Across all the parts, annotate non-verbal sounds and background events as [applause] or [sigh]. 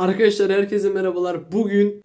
Arkadaşlar herkese merhabalar. Bugün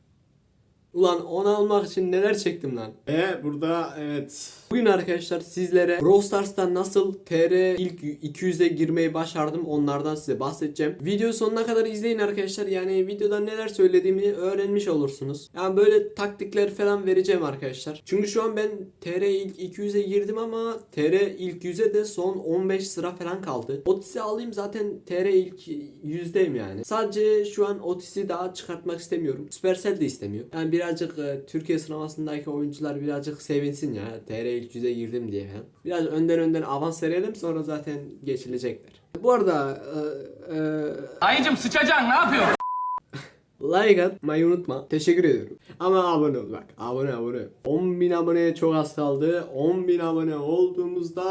Ulan onu almak için neler çektim lan. Ve burada evet Bugün arkadaşlar sizlere Brawl nasıl TR ilk 200'e girmeyi başardım onlardan size bahsedeceğim. Video sonuna kadar izleyin arkadaşlar. Yani videoda neler söylediğimi öğrenmiş olursunuz. Yani böyle taktikler falan vereceğim arkadaşlar. Çünkü şu an ben TR ilk 200'e girdim ama TR ilk 100'e de son 15 sıra falan kaldı. Otis'i alayım zaten TR ilk 100'deyim yani. Sadece şu an Otis'i daha çıkartmak istemiyorum. Supercell de istemiyor. Yani birazcık e, Türkiye sıralamasındaki oyuncular birazcık sevinsin ya. TR ilk 100'e girdim diye falan. Biraz önden önden avans verelim sonra zaten geçilecekler. Bu arada e, e, Dayıcım sıçacaksın ne yapıyorsun? [laughs] Like atmayı unutma. Teşekkür ediyorum. Ama abone ol bak. Abone abone. 10.000 aboneye çok az kaldı. 10.000 abone olduğumuzda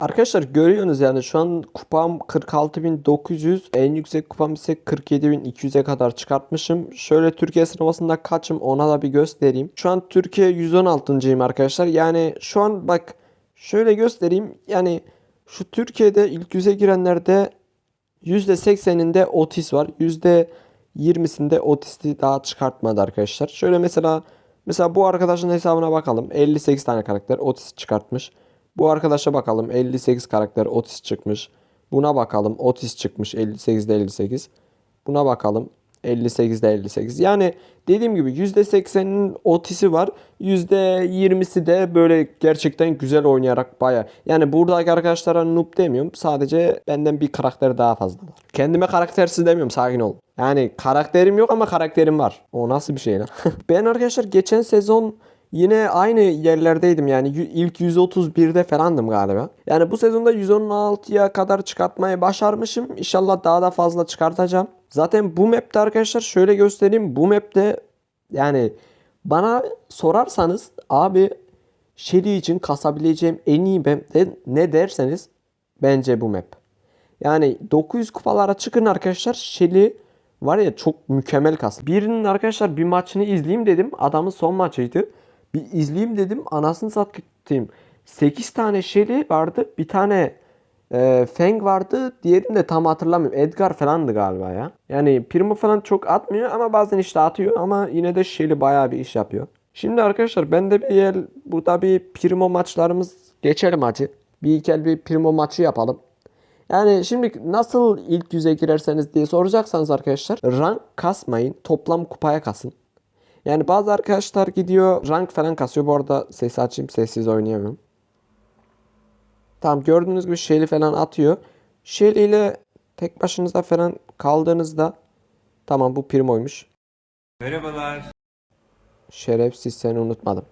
Arkadaşlar görüyorsunuz yani şu an kupam 46.900 en yüksek kupam ise 47.200'e kadar çıkartmışım. Şöyle Türkiye sıralamasında kaçım ona da bir göstereyim. Şu an Türkiye 116.yim arkadaşlar. Yani şu an bak şöyle göstereyim. Yani şu Türkiye'de ilk 100'e girenlerde %80'inde otis var. %20'sinde otisti daha çıkartmadı arkadaşlar. Şöyle mesela mesela bu arkadaşın hesabına bakalım. 58 tane karakter otis çıkartmış. Bu arkadaşa bakalım 58 karakter otis çıkmış. Buna bakalım otis çıkmış 58'de 58. Buna bakalım 58'de 58. Yani dediğim gibi %80'in otisi var. %20'si de böyle gerçekten güzel oynayarak baya. Yani buradaki arkadaşlara noob demiyorum. Sadece benden bir karakter daha fazla var. Kendime karaktersiz demiyorum sakin ol. Yani karakterim yok ama karakterim var. O nasıl bir şey lan? [laughs] ben arkadaşlar geçen sezon Yine aynı yerlerdeydim yani ilk 131'de falandım galiba. Yani bu sezonda 116'ya kadar çıkartmayı başarmışım. İnşallah daha da fazla çıkartacağım. Zaten bu map'te arkadaşlar şöyle göstereyim. Bu map'te yani bana sorarsanız abi Shelly için kasabileceğim en iyi map de ne derseniz bence bu map. Yani 900 kupalara çıkın arkadaşlar. Shelly var ya çok mükemmel kas. Birinin arkadaşlar bir maçını izleyeyim dedim. Adamın son maçıydı. Bir izleyeyim dedim. Anasını satayım. 8 tane Shelly vardı. Bir tane e, Feng vardı. Diğerini de tam hatırlamıyorum. Edgar falandı galiba ya. Yani Primo falan çok atmıyor ama bazen işte atıyor. Ama yine de Shelly bayağı bir iş yapıyor. Şimdi arkadaşlar ben de bir yer burada bir Primo maçlarımız geçelim hacı. Bir iki bir Primo maçı yapalım. Yani şimdi nasıl ilk yüze girerseniz diye soracaksanız arkadaşlar rank kasmayın. Toplam kupaya kasın. Yani bazı arkadaşlar gidiyor rank falan kasıyor. Bu arada sesi açayım sessiz oynayamıyorum. Tamam gördüğünüz gibi Shelly falan atıyor. Shelly ile tek başınıza falan kaldığınızda tamam bu primoymuş. Merhabalar. Şerefsiz seni unutmadım.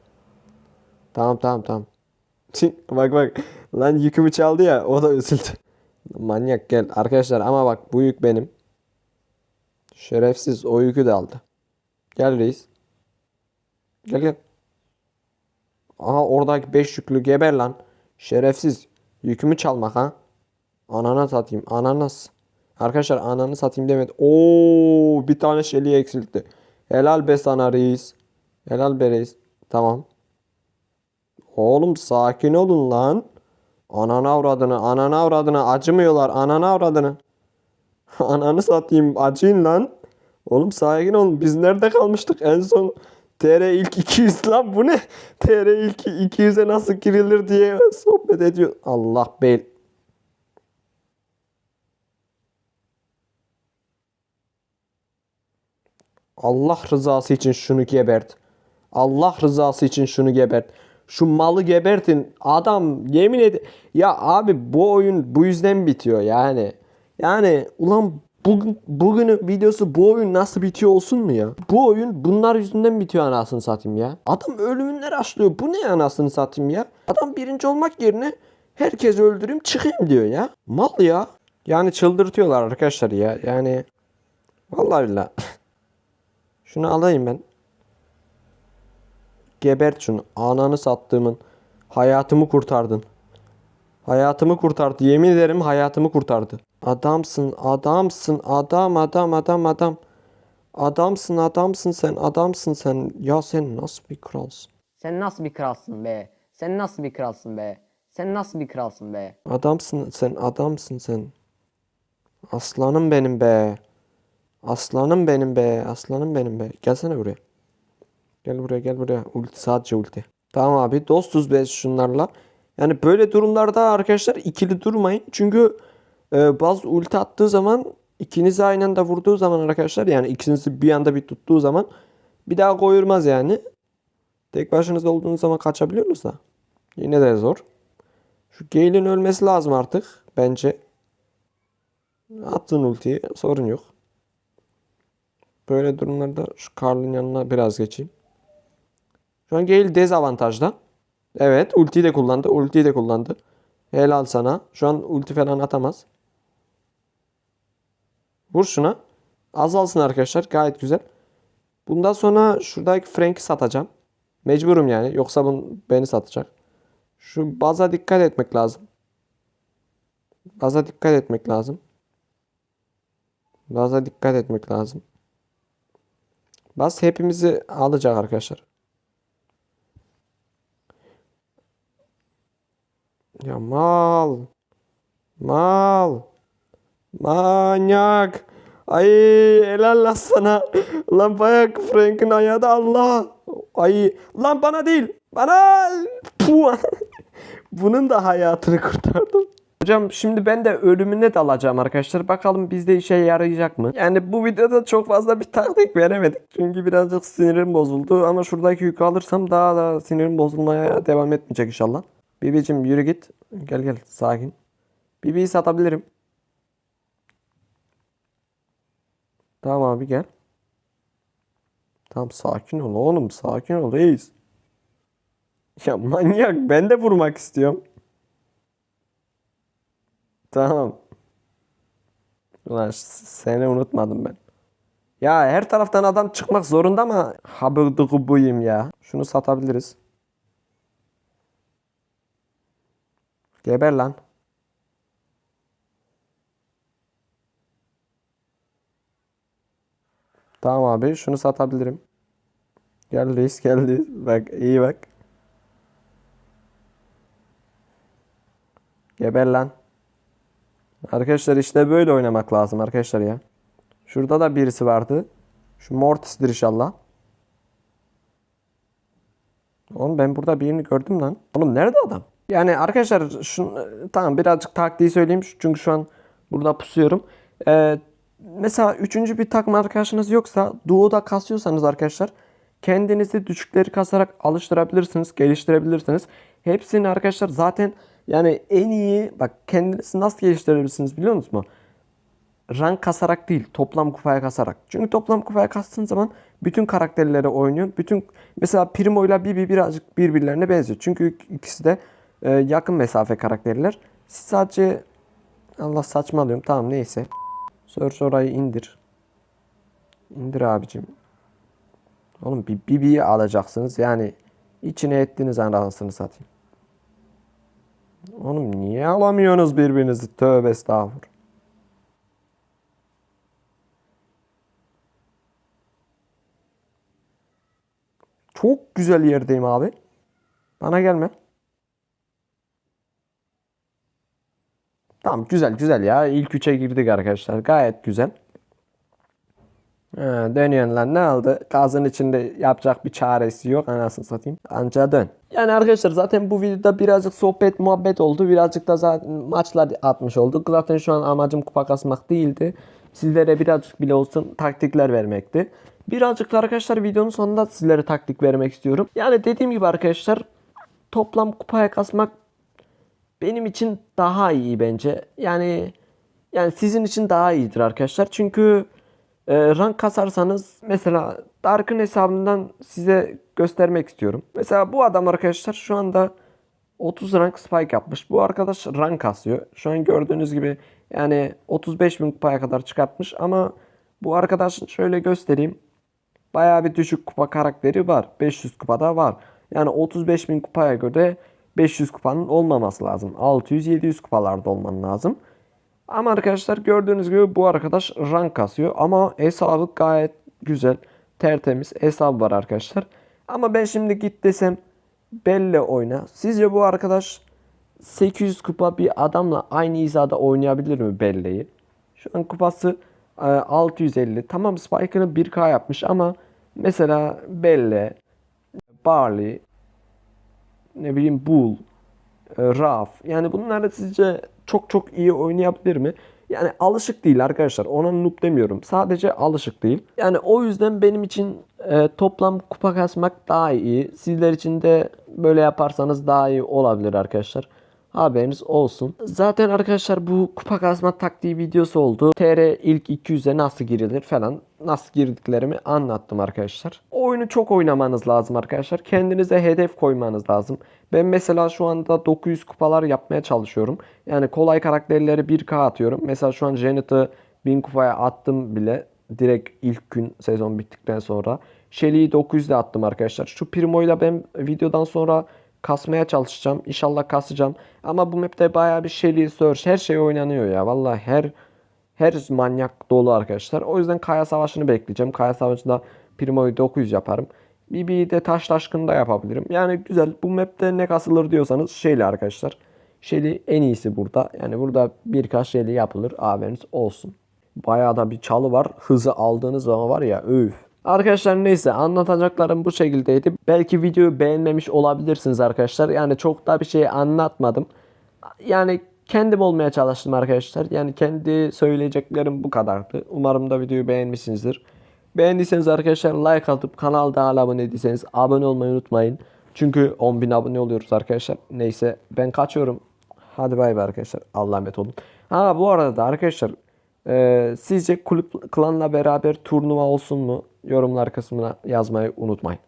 Tamam tamam tamam. [laughs] bak bak. Lan yükümü çaldı ya o da üzüldü. Manyak gel arkadaşlar ama bak bu yük benim. Şerefsiz o yükü de aldı. Gel reis. Gel gel. Aha oradaki 5 yüklü geber lan. Şerefsiz. Yükümü çalmak ha. Anana satayım. Ananas. Arkadaşlar ananı satayım demedi. Oo bir tane şeli eksiltti. Helal be sana reis. Helal be reis. Tamam. Oğlum sakin olun lan. Ananı avradını, ananı avradını acımıyorlar. Ananı avradını. [laughs] Ananı satayım acıyın lan. Oğlum sakin olun. Biz nerede kalmıştık en son? TR ilk 200 lan bu ne? TR ilk 200'e nasıl girilir diye sohbet ediyor. Allah bel. Allah rızası için şunu gebert. Allah rızası için şunu gebert. Şu malı gebertin. Adam yemin ed Ya abi bu oyun bu yüzden bitiyor yani. Yani ulan bugün bugünün videosu bu oyun nasıl bitiyor olsun mu ya? Bu oyun bunlar yüzünden bitiyor anasını satayım ya. Adam ölümünler açlıyor. Bu ne anasını satayım ya? Adam birinci olmak yerine herkes öldüreyim çıkayım diyor ya. Mal ya. Yani çıldırtıyorlar arkadaşlar ya. Yani vallahi billahi. [laughs] Şunu alayım ben. Gebert şunu. Ananı sattığımın. Hayatımı kurtardın. Hayatımı kurtardı. Yemin ederim hayatımı kurtardı. Adamsın, adamsın, adam, adam, adam, adam. Adamsın, adamsın sen, adamsın sen. Ya sen nasıl bir kralsın? Sen nasıl bir kralsın be? Sen nasıl bir kralsın be? Sen nasıl bir kralsın be? Adamsın sen, adamsın sen. Aslanım benim be. Aslanım benim be. Aslanım benim be. Gelsene buraya. Gel buraya gel buraya. Ulti sadece ulti. Tamam abi dostuz biz şunlarla. Yani böyle durumlarda arkadaşlar ikili durmayın. Çünkü e, bazı ulti attığı zaman ikinizi aynı anda vurduğu zaman arkadaşlar yani ikinizi bir anda bir tuttuğu zaman bir daha koyurmaz yani. Tek başınıza olduğunuz zaman kaçabiliyorsunuz da. Yine de zor. Şu Gale'in ölmesi lazım artık bence. Attın ultiyi sorun yok. Böyle durumlarda şu Karl'ın yanına biraz geçeyim. Şu an Gale dezavantajda. Evet ultiyi de kullandı. Ultiyi de kullandı. Helal sana. Şu an ulti falan atamaz. Vur şuna. Azalsın arkadaşlar. Gayet güzel. Bundan sonra şuradaki Frank'i satacağım. Mecburum yani. Yoksa bunu beni satacak. Şu baza dikkat etmek lazım. Baza dikkat etmek lazım. Baza dikkat etmek lazım. Baz hepimizi alacak arkadaşlar. Ya mal. Mal. Manyak. Ay helal sana. Lan bayağı Frank'in ayağı da Allah. Ay lan bana değil. Bana. Puh. [laughs] Bunun da hayatını kurtardım. Hocam şimdi ben de ölümüne dalacağım arkadaşlar. Bakalım bizde işe yarayacak mı? Yani bu videoda çok fazla bir taktik veremedik. Çünkü birazcık sinirim bozuldu. Ama şuradaki yükü alırsam daha da sinirim bozulmaya devam etmeyecek inşallah. Bibicim yürü git. Gel gel sakin. Bibi'yi satabilirim. Tamam abi gel. Tamam sakin ol oğlum sakin ol reis. Ya manyak ben de vurmak istiyorum. Tamam. Ulan seni unutmadım ben. Ya her taraftan adam çıkmak zorunda mı? Habırdığı buyum ya. Şunu satabiliriz. Geber lan. Tamam abi şunu satabilirim. Gel reis geldi. Bak iyi bak. Geber lan. Arkadaşlar işte böyle oynamak lazım arkadaşlar ya. Şurada da birisi vardı. Şu Mortis'tir inşallah. Oğlum ben burada birini gördüm lan. Oğlum nerede adam? Yani arkadaşlar şu, tamam birazcık taktiği söyleyeyim çünkü şu an burada pusuyorum. Ee, mesela üçüncü bir takım arkadaşınız yoksa duo'da kasıyorsanız arkadaşlar kendinizi düşükleri kasarak alıştırabilirsiniz, geliştirebilirsiniz. Hepsini arkadaşlar zaten yani en iyi bak kendinizi nasıl geliştirebilirsiniz biliyor musunuz? rank kasarak değil, toplam kupaya kasarak. Çünkü toplam kupaya kastığın zaman bütün karakterleri oynuyor. Bütün mesela Primo ile Bibi birazcık birbirlerine benziyor. Çünkü ikisi de e, yakın mesafe karakterler. Siz sadece Allah saçmalıyorum. Tamam neyse. Search orayı indir. İndir abicim. Oğlum bir Bibi'yi alacaksınız. Yani içine ettiniz anasını satayım. Oğlum niye alamıyorsunuz birbirinizi? Tövbe estağfurullah. Çok güzel yerdeyim abi. Bana gelme. Tamam güzel güzel ya. İlk üçe girdik arkadaşlar. Gayet güzel. Ha, dönüyorsun lan ne oldu? Gazın içinde yapacak bir çaresi yok anasını satayım. Anca dön. Yani arkadaşlar zaten bu videoda birazcık sohbet muhabbet oldu. Birazcık da zaten maçlar atmış olduk. Zaten şu an amacım kupa kasmak değildi. Sizlere birazcık bile olsun taktikler vermekti. Birazcık da arkadaşlar videonun sonunda sizlere taktik vermek istiyorum. Yani dediğim gibi arkadaşlar toplam kupaya kasmak benim için daha iyi bence. Yani yani sizin için daha iyidir arkadaşlar. Çünkü e, rank kasarsanız mesela Dark'ın hesabından size göstermek istiyorum. Mesela bu adam arkadaşlar şu anda 30 rank spike yapmış. Bu arkadaş rank kasıyor. Şu an gördüğünüz gibi yani 35 bin kupaya kadar çıkartmış ama bu arkadaşın şöyle göstereyim. Bayağı bir düşük kupa karakteri var. 500 kupada var. Yani 35 bin kupaya göre 500 kupanın olmaması lazım. 600-700 kupalarda olman lazım. Ama arkadaşlar gördüğünüz gibi bu arkadaş rank kasıyor. Ama hesabı gayet güzel. Tertemiz hesabı var arkadaşlar. Ama ben şimdi git desem Belle oyna. Sizce bu arkadaş 800 kupa bir adamla aynı hizada oynayabilir mi Belle'yi? Şu an kupası e, 650. Tamam Spike'ını 1K yapmış ama mesela Belle, Barley, ne bileyim Bull, e, Raf. Yani bunlar sizce çok çok iyi oynayabilir mi? Yani alışık değil arkadaşlar. Ona noob demiyorum. Sadece alışık değil. Yani o yüzden benim için e, toplam kupa kasmak daha iyi. Sizler için de böyle yaparsanız daha iyi olabilir arkadaşlar. Haberiniz olsun. Zaten arkadaşlar bu kupa kasma taktiği videosu oldu. TR ilk 200'e nasıl girilir falan nasıl girdiklerimi anlattım arkadaşlar. Oyunu çok oynamanız lazım arkadaşlar. Kendinize hedef koymanız lazım. Ben mesela şu anda 900 kupalar yapmaya çalışıyorum. Yani kolay karakterleri 1K atıyorum. Mesela şu an Janet'ı 1000 kupaya attım bile. Direkt ilk gün sezon bittikten sonra. Shelly'yi 900'de attım arkadaşlar. Şu Primo'yu da ben videodan sonra kasmaya çalışacağım. İnşallah kasacağım. Ama bu map'te bayağı bir Shelly, Surge her şey oynanıyor ya. Vallahi her her manyak dolu arkadaşlar. O yüzden Kaya Savaşı'nı bekleyeceğim. Kaya Savaşı'nda Primo'yu 900 yaparım. BB'yi de taş taşkını da yapabilirim. Yani güzel. Bu map'te ne kasılır diyorsanız Shelly arkadaşlar. Shelly en iyisi burada. Yani burada birkaç Shelly yapılır. Haberiniz olsun. Bayağı da bir çalı var. Hızı aldığınız zaman var ya öf. Arkadaşlar neyse anlatacaklarım bu şekildeydi. Belki videoyu beğenmemiş olabilirsiniz arkadaşlar. Yani çok da bir şey anlatmadım. Yani kendim olmaya çalıştım arkadaşlar. Yani kendi söyleyeceklerim bu kadardı. Umarım da videoyu beğenmişsinizdir. Beğendiyseniz arkadaşlar like atıp kanalda hala abone değilseniz abone olmayı unutmayın. Çünkü 10.000 abone oluyoruz arkadaşlar. Neyse ben kaçıyorum. Hadi bay bay arkadaşlar. Allah'a emanet olun. Ha bu arada da arkadaşlar ee, sizce kulüp klanla beraber turnuva olsun mu? Yorumlar kısmına yazmayı unutmayın.